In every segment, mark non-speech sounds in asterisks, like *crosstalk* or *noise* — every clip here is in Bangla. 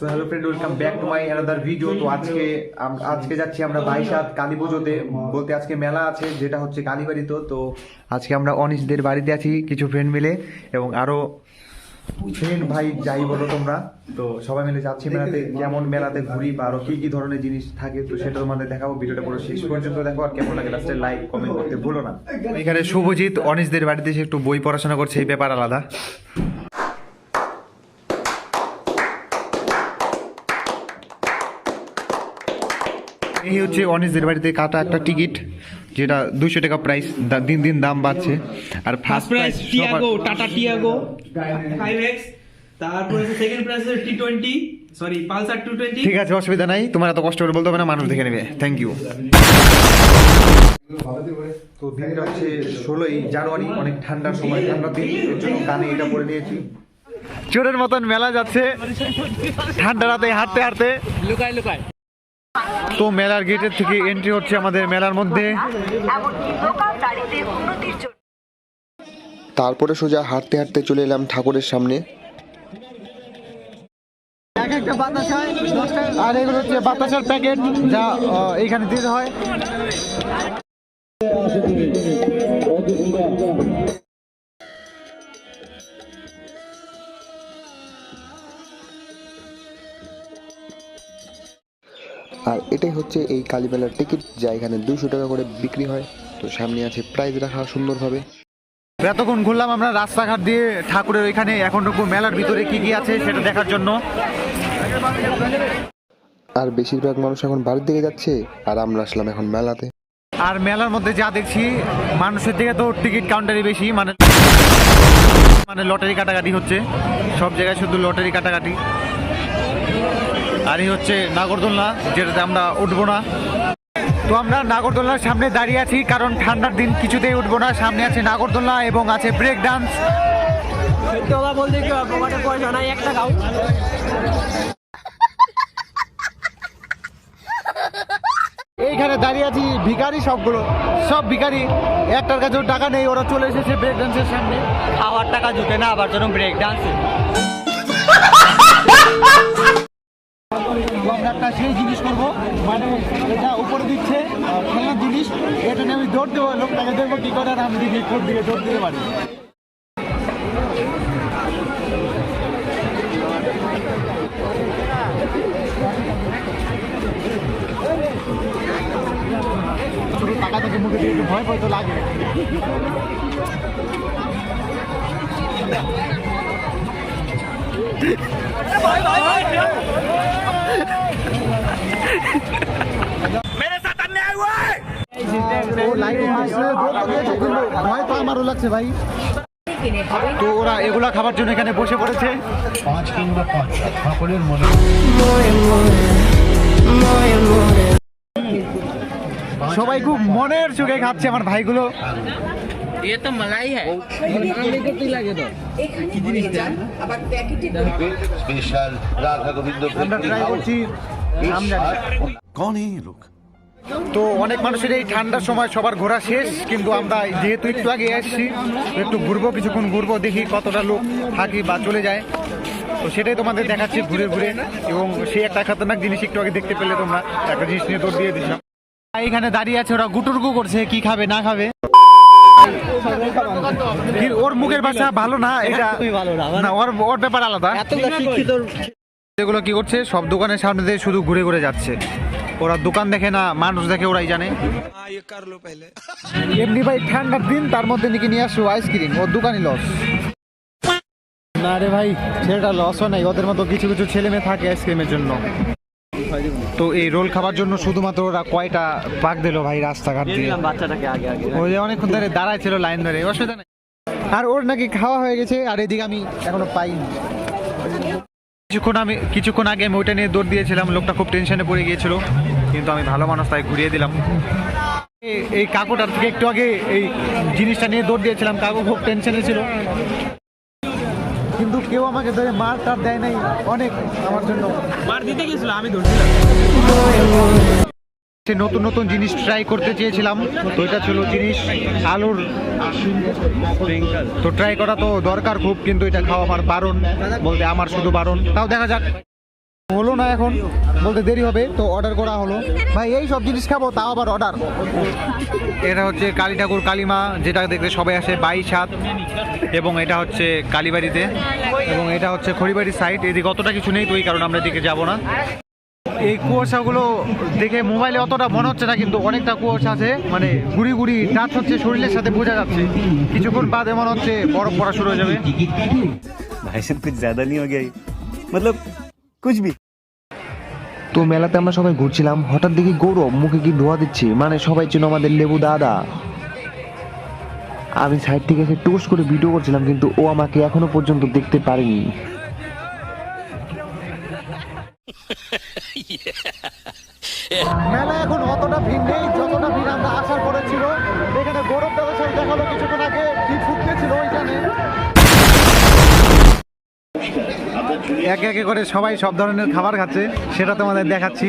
Friend welcome back to my another video তো আজকে আজকে যাচ্ছি আমরা বাইশাত কালী পুজোতে। বলতে আজকে মেলা আছে, যেটা হচ্ছে কালীবাড়িতে তো। তো আজকে আমরা অনিশদের বাড়িতে আছি, কিছু ফ্রেন্ড মিলে, এবং আরও ফ্রেন্ড ভাই যাই বলো তোমরা। তো সবাই মিলে যাচ্ছি মেলাতে, কেমন মেলাতে ঘুরি বা আরও কি কি ধরনের জিনিস থাকে, তো সেটা তোমাদের দেখাবো। ভিডিওটা পুরো শেষ পর্যন্ত দেখো, আর কেমন লাগে লাস্টে লাইক কমেন্ট করতে ভুলো না। এখানে শুভজিৎ অনিশদের বাড়িতে এসে একটু বই পড়াশোনা করছে, এই ব্যাপার আলাদা। এই হচ্ছে অনিশদের বাড়িতে কাটা একটা টিকিট যেটা দুইশো টাকা প্রাইস দিন দিন দাম বাড়ছে। আর first price Tiago Tata Tiago তারপরে সেকেন্ড প্রাইস সরি পালসার ঠিক আছে অসুবিধা নাই তোমার এত কষ্ট করে বলতে হবে না মানুষ দেখে নেবে। থ্যাংক ইউ তো দিনটা হচ্ছে ষোলোই জানুয়ারি অনেক ঠান্ডার সময় ঠান্ডার দিন। এর জন্য কানে এটা পরে নিয়েছি। চোরের মতন মেলা যাচ্ছে। ঠান্ডা রাতে হাঁটতে হাঁটতে। লুকায় লুকায়। তো মেলার গেটের থেকে এন্ট্রি হচ্ছে আমাদের মেলার মধ্যে। তারপরে সোজা হাঁটতে হাঁটতে চলে এলাম ঠাকুরের সামনে। আর এগুলো হচ্ছে বাতাসার প্যাকেট যা এইখানে দিতে হয়। এটাই হচ্ছে এই কালীমেলার টিকিট যা এখানে দুশো টাকা করে বিক্রি হয়। তো সামনে আছে প্রাইজ রাখা সুন্দরভাবে। এতক্ষণ ঘুরলাম আমরা রাস্তাঘাট দিয়ে ঠাকুরের ওইখানে এখনটুকু মেলার ভিতরে কি কি আছে সেটা দেখার জন্য। আর বেশিরভাগ মানুষ এখন বাড়ির দিকে যাচ্ছে আর আমরা আসলাম এখন মেলাতে। আর মেলার মধ্যে যা দেখছি মানুষের দিকে তো টিকিট কাউন্টারই বেশি মানে মানে লটারি কাটাকাটি হচ্ছে। সব জায়গায় শুধু লটারি কাটাকাটি। আর এই হচ্ছে নাগরদোলনা যেটাতে আমরা উঠবো না। তো আমরা নাগরদোলনার সামনে দাঁড়িয়ে আছি কারণ ঠান্ডার দিন কিছুতেই উঠবো না। সামনে আছে নাগরদোলনা এবং আছে ব্রেক ডান্স। সত্যি বলতে কি পয়সা নাই এক টাকাও এইখানে দাঁড়িয়ে আছি ভিখারি সবগুলো। সব ভিখারি একটার কাছেও টাকা নেই ওরা চলে এসেছে ব্রেক ডান্সের সামনে। খাওয়ার টাকা জুটে না আবার জন্য ব্রেক ডান্স *laughs* তো আমরা একটা সেই জিনিস করব। মানে এটা উপরে দিচ্ছে আহ, খেলনার জিনিস। এটা নিয়ে আমি দৌড় দেবো লোকটাকে দেখব কি করে আমি দিকে কোন দিকে দৌড় দিতে পারি। শুধু টাকা থেকে মুখে দিয়ে ভয় ভয় তো লাগে। ও লাইনে আসলে দৌড় তো দিয়েছে, কিন্তু ভয় তো আমারও লাগছে ভাই তো ওরা এগুলা খাবার জন্য এখানে বসে পড়েছে সবাই খুব মনের সুখে খাচ্ছে আমার ভাইগুলো ये तो मलाई है स्पेशल राधा गोविंद আমরা ট্রাই করছি কন এই লোক তো অনেক মানুষের এই ঠান্ডার সময় সবার ঘোরা শেষ, কিন্তু আমরা যেহেতু একটু আগে এসেছি একটু ঘুরবো, কিছুক্ষণ ঘুরবো, দেখি কতটা লোক থাকি বা চলে যায়। তো সেটাই তোমাদের দেখাচ্ছি ঘুরে ঘুরে, এবং সেই একটা খাতারনাক জিনিস একটু আগে দেখতে পেলে তোমরা, একটা জিনিস নিয়ে তোর দিয়ে দিলাম। এখানে দাঁড়িয়ে আছে ওরা গুটুরগু করছে, কি খাবে, না খাবে। ওর মুখের ভাষা ভালো না, এটা না, ওর ওর ব্যাপার আলাদা। শিক্ষিত এগুলো কি করছে? সব দোকানের সামনে দিয়ে শুধু ঘুরে ঘুরে যাচ্ছে। ওরা দোকান দেখে না মানুষ দেখে ওরাই জানে। এমনি ভাই ঠান্ডার দিন তার মধ্যে নাকি নিয়ে আসো আইসক্রিম ওর দোকানই লস না রে ভাই ছেলেটা লসও নাই ওদের মতো কিছু কিছু ছেলে মেয়ে থাকে আইসক্রিমের জন্য। তো এই রোল খাবার জন্য শুধুমাত্র ওরা কয়টা পাক দিল ভাই রাস্তাঘাট দিয়ে? বাচ্চাটাকে আগে আগে। ওই যে অনেকক্ষণ ধরে দাঁড়ায় ছিল লাইন ধরে অসুবিধা নেই। আর ওর নাকি খাওয়া হয়ে গেছে আর এদিকে আমি এখনও পাইনি। কিছুক্ষণ আমি কিছুক্ষণ আগে আমি ওইটা নিয়ে দৌড় দিয়েছিলাম, লোকটা খুব টেনশনে পড়ে গিয়েছিল, কিন্তু আমি ভালো মানুষ তাই ঘুরিয়ে দিলাম। এই কাকুটার থেকে একটু আগে এই জিনিসটা নিয়ে দৌড় দিয়েছিলাম, কাকু খুব টেনশনে ছিল। কিন্তু কেউ আমাকে ধরে মার টার দেয় নাই, অনেক আমার জন্য। মার দিতে গেছিল, আমি ধরছিলাম সে নতুন নতুন জিনিস ট্রাই করতে চেয়েছিলাম। তো এটা ছিল জিনিস, আলুর। তো ট্রাই করা তো দরকার খুব, কিন্তু এটা খাওয়া আমার বারণ। বলতে আমার শুধু বারণ। তাও দেখা যাক। হলো না এখন? বলতে দেরি হবে, তো অর্ডার করা হলো। ভাই, এই সব জিনিস খাব, তাও আবার অর্ডার এটা হচ্ছে কালী ঠাকুর, কালীমা, যেটা দেখতে সবাই আসে বাইশ হাত এবং এটা হচ্ছে কালীবাড়িতে। এবং এটা হচ্ছে খড়িবাড়ি সাইড এদিকে অতটা কিছু নেই তো এই কারণে আমরা এদিকে যাব না। এই কুয়াশাগুলো দেখে মোবাইলে অতটা মনে হচ্ছে না কিন্তু অনেকটা কুয়াশা আছে। মানে গুড়ি গুড়ি টাচ হচ্ছে শরীরের সাথে বোঝা যাচ্ছে। কিছুক্ষণ বাদে মনে হচ্ছে বরফ পড়া শুরু হয়ে যাবে। ভাই সব কিছু জাদা নিয়ে গিয়ে মতলব কুছ ভি। তো মেলাতে আমরা সবাই ঘুরছিলাম হঠাৎ দেখি গৌরব মুখে কি ধোয়া দিচ্ছে। মানে সবাই চেনো আমাদের লেবু দাদা। আমি সাইড থেকে এসে টোস করে ভিডিও করছিলাম কিন্তু ও আমাকে এখনও পর্যন্ত দেখতে পারেনি। মেলা এখন অতটা ভিড় নেই, যতটা ভিড় আমরা আসার পরে ছিল এখানে গৌরব দাদার সাথে দেখা হলো কিছুক্ষণ আগে কি ফুটতেছিল ওইখানে। একে একে করে সবাই সব ধরনের খাবার খাচ্ছে, সেটা তোমাদের দেখাচ্ছি।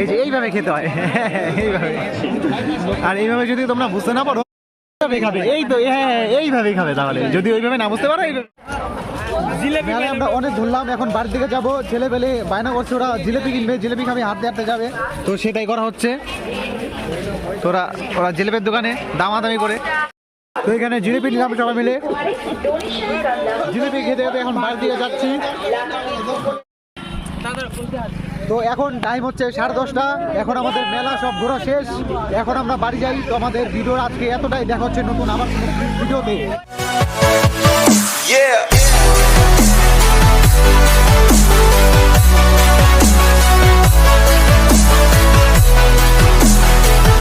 এই যে এইভাবে খেতে হয়, *laughs* এইভাবে। আর এইভাবে যদি তোমরা বুঝতে না পারো খাবে। এই তো হ্যাঁ এইভাবেই খাবে তাহলে। যদি ওইভাবে না বুঝতে পারো, এইভাবে। মেলায় আমরা অনেক ঘুরলাম এখন বাড়ির দিকে যাব ছেলে পেলে বায়না করছে ওরা জিলেপি কিনবে জিলেপি খাবে হাঁটতে হাঁটতে যাবে। তো সেটাই করা হচ্ছে। তোরা ওরা জিলেপির দোকানে দামাদামি করে। তো এখানে জিলেপি নিলাম সবাই মিলে। জিলেপি খেতে খেতে এখন বাড়ির দিকে যাচ্ছি। তো এখন টাইম হচ্ছে সাড়ে দশটা। এখন আমাদের মেলা সব ঘোরা শেষ। এখন আমরা বাড়ি যাই। তো আমাদের ভিডিও আজকে এতটাই। দেখা হচ্ছে নতুন আবার ভিডিওতে। Yeah.